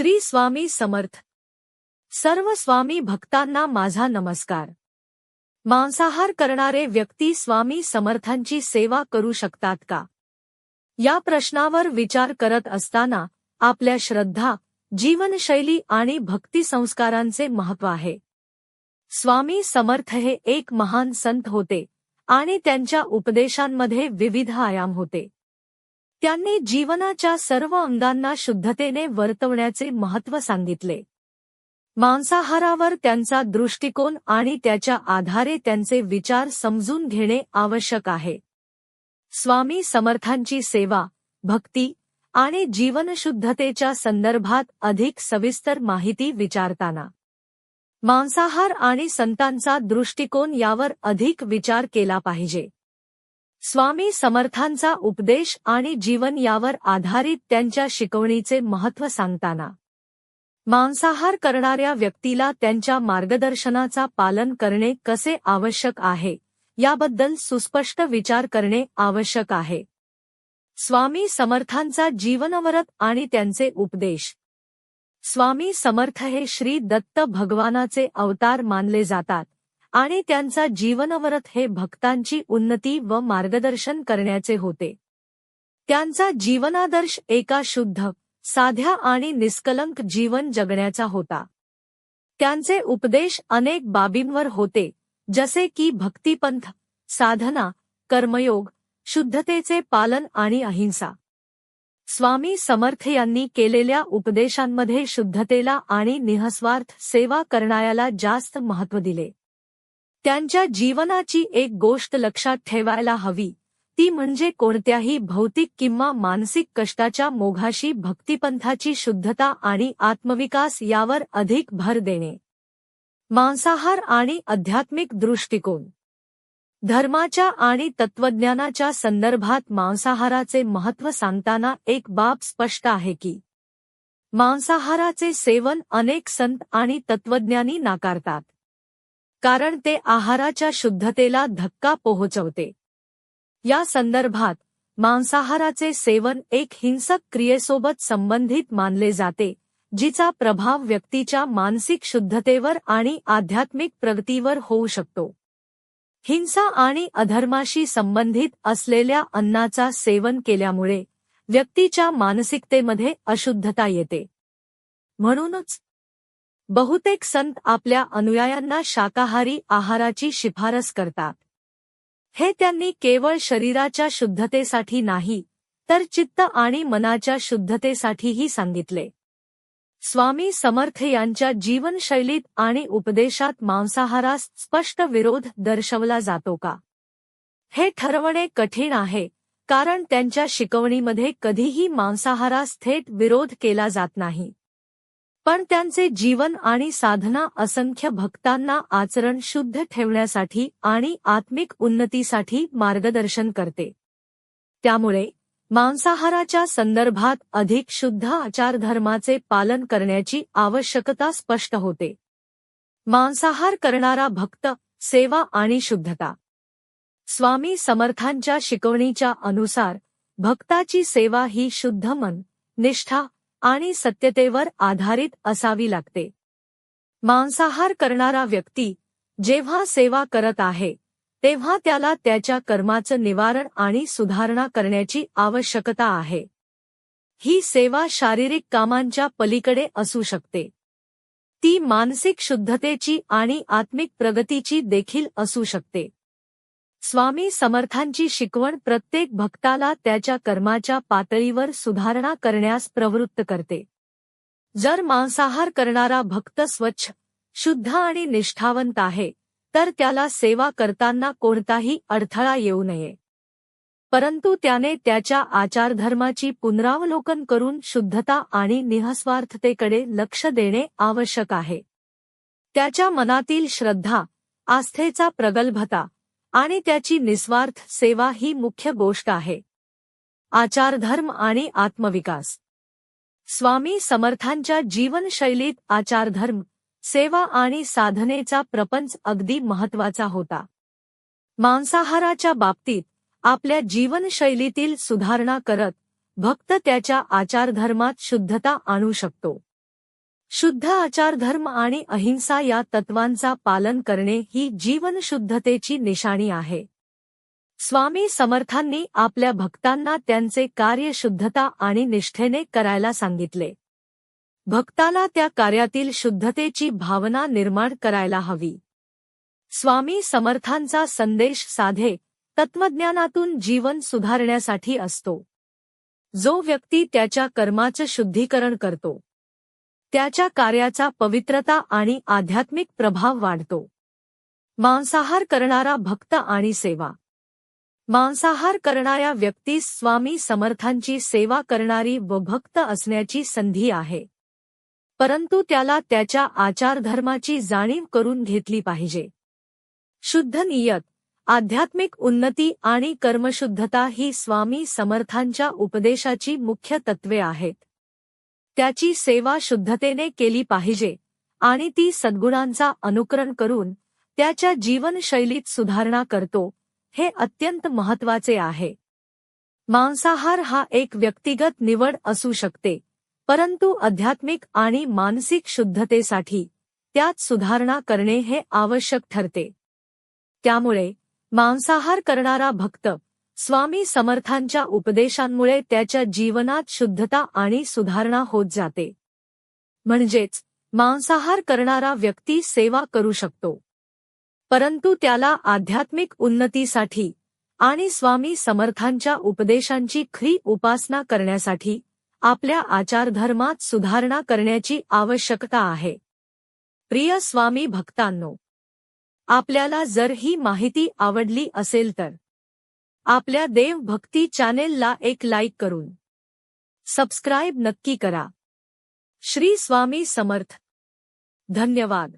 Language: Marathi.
श्री स्वामी समर्थ. सर्व स्वामी भक्तांना माझा नमस्कार. मांसाहार करणारे व्यक्ती स्वामी समर्थांची सेवा करू शकतात का? या प्रश्नावर विचार करत असताना आपल्या श्रद्धा जीवनशैली आणि भक्ती संस्कारांचे महत्त्व आहे. स्वामी समर्थ हे एक महान संत होते आणि त्यांच्या उपदेशांमध्ये विविध आयाम होते. त्यांनी जीवनाच्या सर्व अंगांना शुद्धतेने वर्तवण्याचे महत्त्व सांगितले. मांसाहारावर त्यांचा दृष्टिकोन आणि त्याच्या आधारे त्यांचे विचार समजून घेणे आवश्यक आहे. स्वामी समर्थांची सेवा भक्ती आणि जीवनशुद्धतेच्या संदर्भात अधिक सविस्तर माहिती विचारताना. मांसाहार आणि संतांचा दृष्टिकोन यावर अधिक विचार केला पाहिजे. स्वामी समर्थांचा उपदेश आणि जीवन यावर आधारित त्यांच्या शिकवणीचे महत्त्व सांगताना. मांसाहार करणाऱ्या व्यक्तीला त्यांच्या मार्गदर्शनाचा पालन करणे कसे आवश्यक आहे याबद्दल सुस्पष्ट विचार करणे आवश्यक आहे. स्वामी समर्थांचा जीवनवरत आणि त्यांचे उपदेश. स्वामी समर्थ हे श्री दत्त भगवानाचे अवतार मानले जातात. आणि त्यांचा जीवनवरत हे भक्तांची उन्नती व मार्गदर्शन करण्याचे होते. त्यांचा जीवनादर्श एका शुद्ध साध्या आणि निष्कलंक जीवन जगण्याचा होता. त्यांचे उपदेश अनेक बाबींवर होते जसे की भक्तिपंथ साधना कर्मयोग शुद्धतेचे पालन आणि अहिंसा. स्वामी समर्थ यांनी केलेल्या उपदेशांमध्ये शुद्धतेला आणि निःस्वार्थ सेवा करणाऱ्याला जास्त महत्त्व दिले. त्यांच्या जीवनाची एक गोष्ट लक्षात ठेवायला हवी. ती म्हणजे कोणत्याही भौतिक किंवा मानसिक कष्टाच्या मोघाशी भक्तिपंथाची शुद्धता आणि आत्मविकास यावर अधिक भर देणे. मांसाहार आणि आध्यात्मिक दृष्टिकोन. धर्माच्या आणि तत्वज्ञानाच्या संदर्भात मांसाहाराचे महत्त्व सांगताना एक बाब स्पष्ट आहे की मांसाहाराचे सेवन अनेक संत आणि तत्वज्ञानी नाकारतात. कारण ते आहाराच्या शुद्धतेला धक्का पोहोचवते. या संदर्भात मांसाहाराचे सेवन एक हिंसक क्रियेसोबत संबंधित मानले जाते जिचा प्रभाव व्यक्तीच्या मानसिक शुद्धतेवर आणि आध्यात्मिक प्रगतीवर होऊ शकतो. हिंसा आणि अधर्माशी संबंधित असलेल्या अन्नाचा सेवन केल्यामुळे व्यक्तीच्या मानसिकतेमध्ये अशुद्धता येते. म्हणूनच बहुतेक संत आपल्या अनुयायांना शाकाहारी आहाराची शिफारस करतात. हे त्यांनी केवळ शरीराच्या शुद्धतेसाठी नाही तर चित्त आणि मनाच्या शुद्धतेसाठीही सांगितले. स्वामी समर्थ यांच्या जीवनशैलीत आणि उपदेशात मांसाहारास स्पष्ट विरोध दर्शवला जातो का? हे ठरवणे कठीण आहे कारण त्यांच्या शिकवणीमध्ये कधीही मांसाहारास थेट विरोध केला जात नाही. पण त्यांचे जीवन आणि साधना असंख्य भक्तांना आचरण शुद्ध ठेवण्यासाठी आणि आत्मिक उन्नतीसाठी मार्गदर्शन करते. त्यामुळे मांसाहाराच्या संदर्भात अधिक शुद्ध आचारधर्माचे पालन करण्याची आवश्यकता स्पष्ट होते. मांसाहार करणारा भक्त सेवा आणि शुद्धता. स्वामी समर्थांच्या शिकवणीच्या अनुसार भक्ताची सेवा ही शुद्ध मन निष्ठा आणि सत्यतेवर आधारित असावी लागते. मांसाहार करणारा व्यक्ती जेव्हा सेवा करत आहे तेव्हा त्याला त्याच्या कर्माचं निवारण आणि सुधारणा करण्याची आवश्यकता आहे. ही सेवा शारीरिक कामांच्या पलीकडे असू शकते. ती मानसिक शुद्धतेची आणि आत्मिक प्रगतीची देखील असू शकते. स्वामी समर्थांची शिकवण प्रत्येक भक्ताला त्याच्या कर्माच्या पातळीवर सुधारणा करण्यास प्रवृत्त करते. जर मांसाहार करणारा भक्त स्वच्छ शुद्ध आणि निष्ठावंत आहे तर त्याला सेवा करताना कोणताही अडथळा येऊ नये. परंतु त्याने त्याच्या आचारधर्माची पुनरावलोकन करून शुद्धता आणि निःस्वार्थतेकडे लक्ष देणे आवश्यक आहे. त्याच्या मनातील श्रद्धा आस्थेचा प्रगल्भता आणि त्याची निस्वार्थ सेवा ही मुख्य गोष्ट आहे. आचारधर्म आणि आत्मविकास. स्वामी समर्थांच्या जीवनशैलीत आचारधर्म सेवा आणि साधनेचा प्रपंच अगदी महत्त्वाचा होता. मांसाहाराच्या बाबतीत आपल्या जीवनशैलीतील सुधारणा करत भक्त त्याच्या आचारधर्मात शुद्धता आणू शकतो. शुद्ध आचारधर्म आणि अहिंसा या तत्वांचा पालन करणे ही जीवनशुद्धतेची निशाणी आहे. स्वामी समर्थांनी आपल्या भक्तांना त्यांचे कार्य शुद्धता आणि निष्ठेने करायला सांगितले. भक्ताला त्या कार्यातील शुद्धतेची भावना निर्माण करायला हवी. स्वामी समर्थांचा संदेश साधे तत्वज्ञानातून जीवन सुधारण्यासाठी असतो. जो व्यक्ती त्याच्या कर्माचं शुद्धीकरण करतो. त्याच्या कार्याचा पवित्रता आणि आध्यात्मिक प्रभाव वाढतो. मांसाहार करणारा भक्त आणि सेवा. मांसाहार करणाऱ्या व्यक्तीस स्वामी समर्थांची सेवा करणारी व भक्त असण्याची संधी आहे. परंतु त्याला त्याच्या आचारधर्माची जाणीव करून घेतली पाहिजे. शुद्ध नियत आध्यात्मिक उन्नती आणि कर्मशुद्धता ही स्वामी समर्थांच्या उपदेशाची मुख्य तत्वे आहेत. त्याची सेवा शुद्धतेने केली पाहिजे आणि ती सद्गुणांचा अनुकरण करून त्याच्या जीवनशैलीत सुधारणा करतो हे अत्यंत महत्त्वाचे आहे. मांसाहार हा एक व्यक्तिगत निवड असू शकते परंतु आध्यात्मिक आणि मानसिक शुद्धतेसाठी त्यात सुधारणा करणे हे आवश्यक ठरते. त्यामुळे मांसाहार करणारा भक्त स्वामी समर्थांच्या उपदेशांमुळे त्याच्या जीवनात शुद्धता आणि सुधारणा होत जाते. म्हणजेच मांसाहार करणारा व्यक्ती सेवा करू शकतो. परंतु त्याला आध्यात्मिक उन्नतीसाठी आणि स्वामी समर्थांच्या उपदेशांची खरी उपासना करण्यासाठी आपल्या आचारधर्मात सुधारणा करण्याची आवश्यकता आहे. प्रिय स्वामी भक्तांनो आपल्याला जर ही माहिती आवडली असेल तर आपल्या देव भक्ती चॅनेलला एक लाईक करून. सबस्क्राईब नक्की करा. श्री स्वामी समर्थ. धन्यवाद.